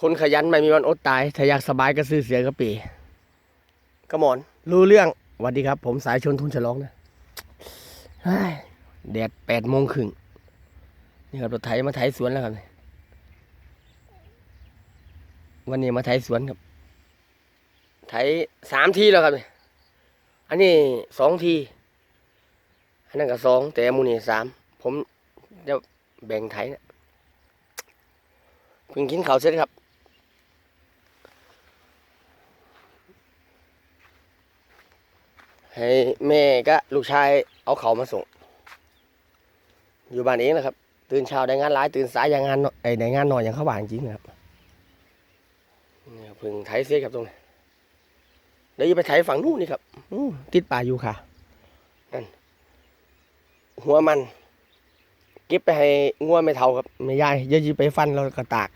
คนขยันไม่มีวันอดตาย ถ้าอยากสบายก็ซื้อเสียกระปีกระหมอน รู้เรื่องสวัสดีครับ ผมสายชนทุนฉลองนะแดดแปดโมงครึ่งนี่ครับรถไถมาไถสวนแล้วครับ วันนี้มาไถสวนครับ ไถสามทีแล้วครับ อันนี้สองที อันนั้นก็สองแต่มูนี่สาม ผมจะแบ่งไถนะเพิ่งกินข้าวเสร็จครับ ให้แม่ก็ลูกชายเอาเขามาส่ง อยู่บ้านเองนะครับ ตื่นเช้าได้งานหลายตื่นสายอย่างงานไอ้ได้งานนอยอย่างเขาว่างจริงนะครับนี่พิ่งไถเสร็จครับตรงนี้เดี๋ยวจะไปไถฝั่งนู้นนี่ครับติดป่าอยู่ค่ะนั่นหัวมันเก็บไปให้งัวไม่เท่าครับไม่ยายเดี๋ยอะๆไปฟันเราก็ตาก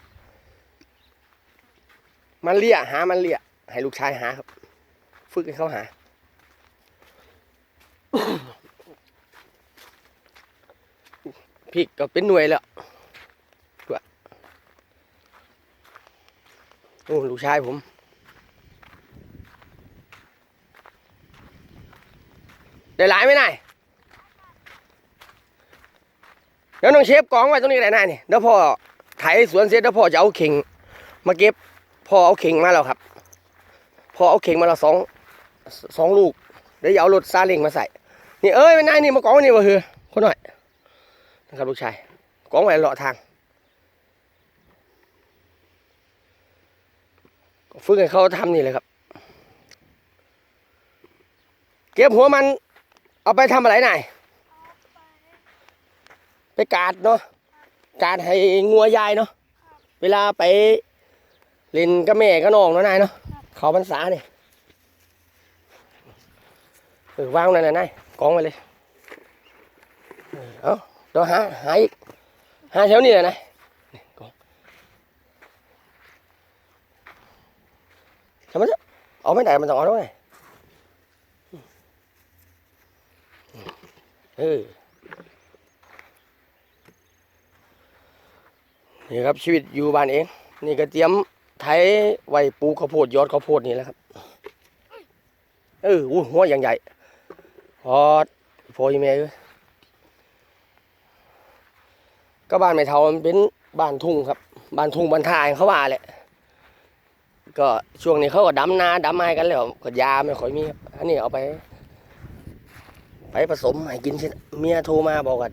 มันเลี่ยหามันเลี่ยให้ลูกชายหาครับ ฝึกให้เขาหา พริกก็เป็นหน่วยแล้วตัวโอ้ลูกชายผมได้หลายไหมนายเดี๋ยวน้องเชฟกองไว้ตรงนี้ได้นายนี่เดี๋ยวพ่อไถสวนเสร็จเดี๋ยวพ่อจะเอาเข่งมาเก็บพ่อเอาเข่งมาแล้วครับพ่อเอาเข่งมาแล้วสองสองลูกเดี๋ยวเอารถซาเล้งมาใส่นี่เอ้ยไม่นายนี่มากองนี่มาเฮือคนหน่อย นะครับลูกชายกองไว้เลาะทางฝึกให้เขาทำนี่เลยครับ เก็บหัวมัน เอาไปทำอะไรนายไปกาดเนาะกาดให้งัวยายเนาะเวลาไปเล่นกับแม่กับน้องเนาะนายเนาะเขาพรรษาเนี่ยเออวางนั่นน่ะนายกองไว้เลย เออเอา เดี๋ยวหาหาอีกหาแถวนี้เลยนะนี่ทำไมจะเอาไม่ได้มันต้องเอาด้วยเออนี่ครับชีวิตอยู่บ้านเอง นี่ก็เตรียมไถไว้ปูข้าวโพดยอดข้าวโพดนี่แหละครับ เอออู้หัวอย่างใหญ่พอพอยังไงเอ้ย ก็บ้านไม่เท่ามันเป็นบ้านทุ่งครับ บ้านทุ่งบ้านทายเขาว่าแหละ ก็ช่วงนี้เขาก็ดำนาดำไม้กันแล้วก็ยาไม่ค่อยมีครับอันนี้เอาไป ไปผสมให้กินเช่นเมียโทรมาบอกว่า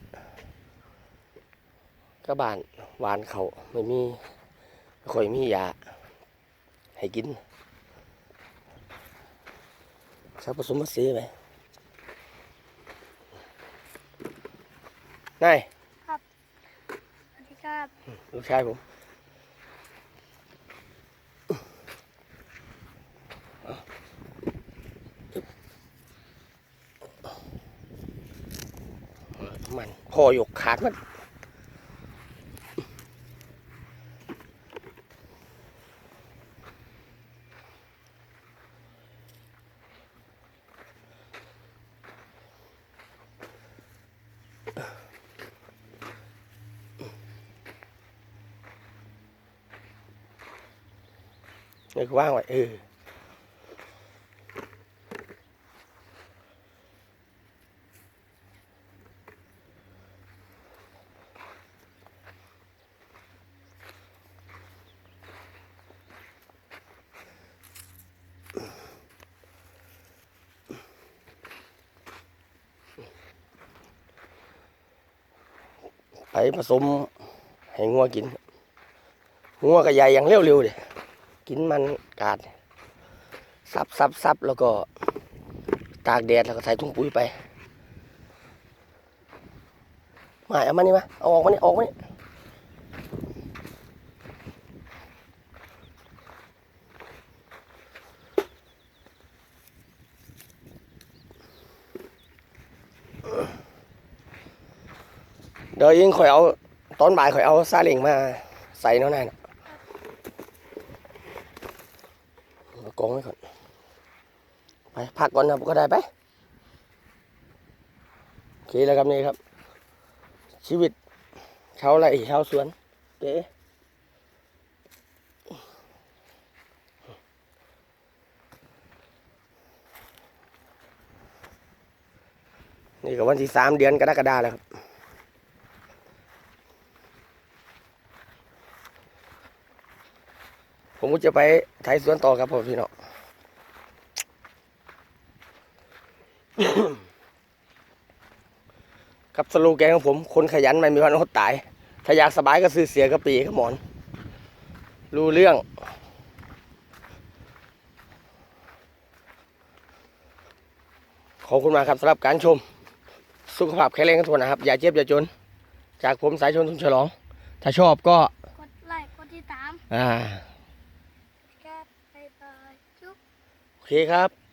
ก็บ้านหวานเขาไม่มีไม่ค่อยมียาให้กินสักผสมมาสีไปนาย ลูกชายผมมันพอหยกขาดมัน นี่คือว่างไว้เออไปผสมให้งัวกินงัวกับใหญ่อย่างเร็วๆเลย กินมันกาดซับซับซับแล้วก็ตากแดดแล้วก็ใส่ถุงปุ๋ยไปมาเอามานี่มาเอาออกมานี่ออกมานี่เดี๋ยวยิงข่อยเอาตอนบ่ายข่อยเอาซาเล้งมาใส่เนาะนายน่ กองไว้ก่อน ไปพักก่อนนะก็ได้ไปโอเคแล้วครับนี่ครับ ชีวิตชาวไร่ชาสวนเก๋นี่ก็วันที่สามเดือนกรกฎาแล้วครับ ผมก็จะไปไถสวนต่อครับพ่อพี่น้องครับสโลูแกนของผม คนขยันไม่มีวันอดตาย ถ้าอยากสบายก็ซื้อเสียกระปีกับหมอน รู้เรื่อง ขอบคุณมากครับสำหรับการชม สุขภาพแข็งแรงกันทุกคนนะครับ อย่าเจ็บอย่าจน จากผมสายชนทุนฉลอง ถ้าชอบก็ กดไลค์กดติดตาม อ่า ครับบ๊ายบายจุ๊บ โอ เคครับ